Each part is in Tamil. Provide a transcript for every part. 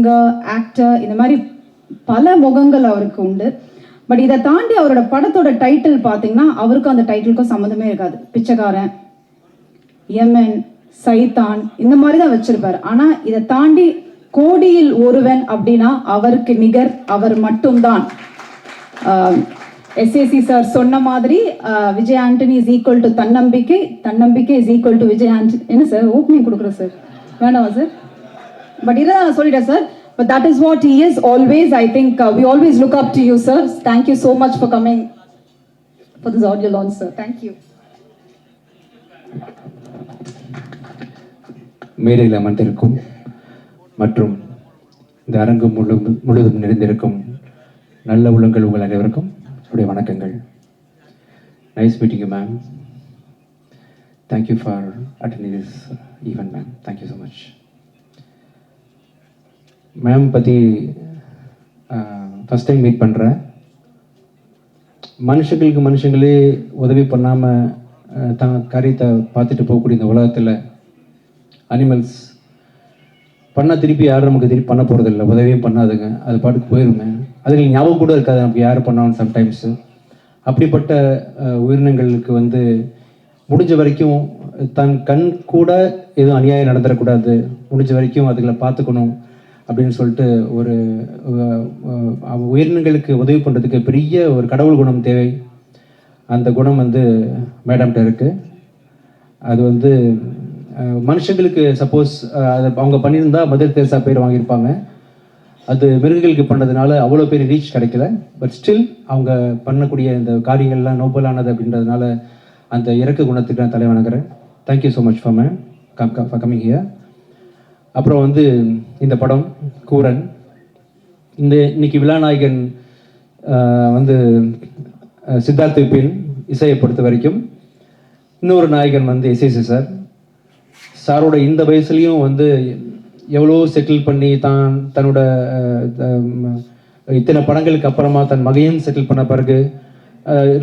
சிங்கர் ஆக்டர் இந்த மாதிரி பல முகங்கள் அவருக்கு உண்டு. பட் இதை தாண்டி அவரோட படத்தோட டைட்டில் பார்த்தீங்கன்னா அவருக்கும் அந்த டைட்டிலுக்கும் சம்மந்தமே இருக்காது. பிச்சைக்காரன் யமன் சைத்தான் இந்த மாதிரி தான் வச்சிருப்பார். ஆனால் இதை தாண்டி கோடியில் ஒருவன் அப்படின்னா அவருக்கு நிகர் அவர் மட்டும்தான். எஸ்ஏசி சார் சொன்ன மாதிரி Vijay Antony is equal to தன்னம்பிக்கை தன்னம்பிக்கை is equal to Vijay Antony. என்ன சார் ஓப்பனிங் கொடுக்குறோம் சார் வேணாமா சார் பட் இதை நான் சொல்லிட்டேன் sir but that is what he is always I think we always look up to you sir thank you so much for coming for this audio launch sir thank you மேடையில் அமர்ந்திருக்கும் மற்றும் இந்த அரங்கு முழு முழுவதும் நிறைந்திருக்கும் நல்ல உள்ளங்கள் உங்கள் அனைவருக்கும் என்னுடைய வணக்கங்கள். Nice meeting ma'am thank you for attending this even ma'am thank you so much ma'am பற்றி ஃபஸ்ட் டைம் மீட் பண்ணுறேன் மனுஷங்களுக்கு மனுஷங்களே உதவி பண்ணாமல் தான் காரியத்தை பார்த்துட்டு போகக்கூடிய இந்த உலகத்தில் அனிமல்ஸ் பண்ணால் திருப்பி யாரும் நமக்கு திருப்பி பண்ண போகிறதில்ல உதவியும் பண்ணாதுங்க. அது பாட்டுக்கு போயிருங்க. அதுக்கு ஞாபகம் கூட இருக்காது. நமக்கு யார் பண்ணாலும் சம்டைம்ஸு அப்படிப்பட்ட உயிரினங்களுக்கு வந்து முடிஞ்ச வரைக்கும் தன் கண் கூட எதுவும் அநியாயம் நடந்துடக்கூடாது முடிஞ்ச வரைக்கும் அதுகளை பார்த்துக்கணும். அப்படின்னு சொல்லிட்டு ஒரு உயிரினங்களுக்கு உதவி பண்ணுறதுக்கு பெரிய ஒரு கடவுள் குணம் தேவை. அந்த குணம் வந்து மேடம்கிட்ட இருக்குது அது வந்து மனுஷங்களுக்கு சப்போஸ் அதை அவங்க பண்ணியிருந்தா மதர் தெரசா பேர் வாங்கியிருப்பாங்க. அது மிருகங்களுக்கு பண்ணதுனால அவ்வளோ பேர் ரீச் கிடைக்கல. பட் ஸ்டில் அவங்க பண்ணக்கூடிய இந்த காரியங்கள்லாம் நோபலானது அப்படின்றதுனால அந்த இறக்க குணத்துக்கு நான் தலைவணங்குறேன் thank you so much for ma'am come for coming here அப்புறம் வந்து இந்த படம் கூரன். இந்த இன்னைக்கு விழாநாயகன் வந்து ஆஹ், சித்தார்த் விபின் இசையை பொறுத்த வரைக்கும் இன்னொரு நாயகன் வந்து எஸ்எஸ்சி சார். சாரோட இந்த வயசுலேயும் வந்து எவ்வளோ செட்டில் பண்ணி தான் தன்னோட இத்தனை படங்களுக்கு அப்புறமா தன் மகையும் செட்டில் பண்ண பிறகு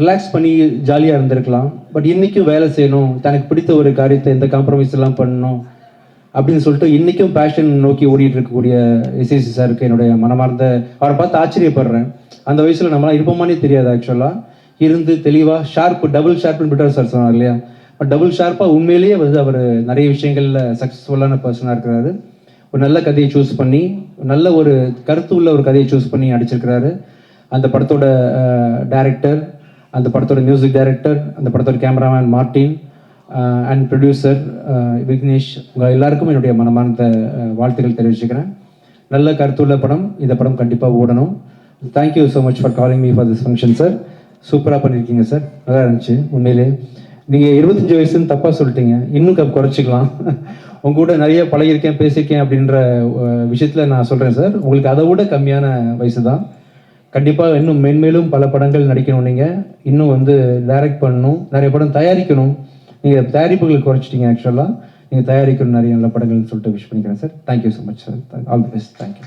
ரிலாக்ஸ் பண்ணி ஜாலியாக இருந்திருக்கலாம். பட் இன்றைக்கும் வேலை செய்யணும். தனக்கு பிடித்த ஒரு காரியத்தை எந்த காம்ப்ரமைஸ் எல்லாம் பண்ணணும். அப்படின்னு சொல்லிட்டு இன்றைக்கும் பேஷன் நோக்கி ஓடிட்டு இருக்கக்கூடிய எஸ்எஸ்சி சாருக்கு என்னுடைய மனமார்ந்த அவரை பார்த்து ஆச்சரியப்படுறேன். அந்த வயசில் நம்மளாம் இருப்போமானே தெரியாது ஆக்சுவலாக இருந்து தெளிவாக ஷார்ப் டபுள் ஷார்ப்னு பிட்டர் சார் சொன்னார் இல்லையா? பட் டபுள் ஷார்ப்பாக உண்மையிலேயே வந்து அவர் நிறைய விஷயங்களில் சக்ஸஸ்ஃபுல்லான பர்சனாக இருக்கிறாரு. ஒரு நல்ல கதையை சூஸ் பண்ணி நல்ல ஒரு கருத்து உள்ள ஒரு கதையை சூஸ் பண்ணி அடிச்சிருக்கிறாரு அந்த படத்தோட டைரக்டர் அந்த படத்தோட மியூசிக் டைரக்டர் அந்த படத்தோட cameraman Martin and producer Vignesh உங்கள் எல்லாருக்கும் என்னுடைய மனமார்ந்த uh, வாழ்த்துக்கள் தெரிவிச்சுக்கிறேன். நல்ல கருத்துள்ள படம் இந்த படம் கண்டிப்பாக ஓடணும். Thank you so much for calling me for this function sir சூப்பராக பண்ணியிருக்கீங்க சார் நல்லா இருந்துச்சு உண்மையிலே. நீங்கள் இருபத்தஞ்சி வயசுன்னு தப்பாக சொல்லிட்டீங்க. இன்னும் க- குறைச்சிக்கலாம். உங்க கூட நிறைய பழகியிருக்கேன் பேசியிருக்கேன் அப்படின்ற uh, விஷயத்தில் நான் சொல்கிறேன் சார் உங்களுக்கு அதை விட கம்மியான வயசு தான். கண்டிப்பாக இன்னும் மென்மேலும் பல படங்கள் நடிக்கணும் நீங்கள் இன்னும் வந்து டைரக்ட் பண்ணணும். நிறைய படம் தயாரிக்கணும். நீங்கள் தயாரிப்புகள் குறைச்சிட்டீங்க ஆக்சுவலாக நீங்கள் தயாரிக்கணும் நிறைய நல்ல படங்கள்னு சொல்லிட்டு விஷ் பண்ணிக்கிறேன் sir thank you so much sir all the best thank you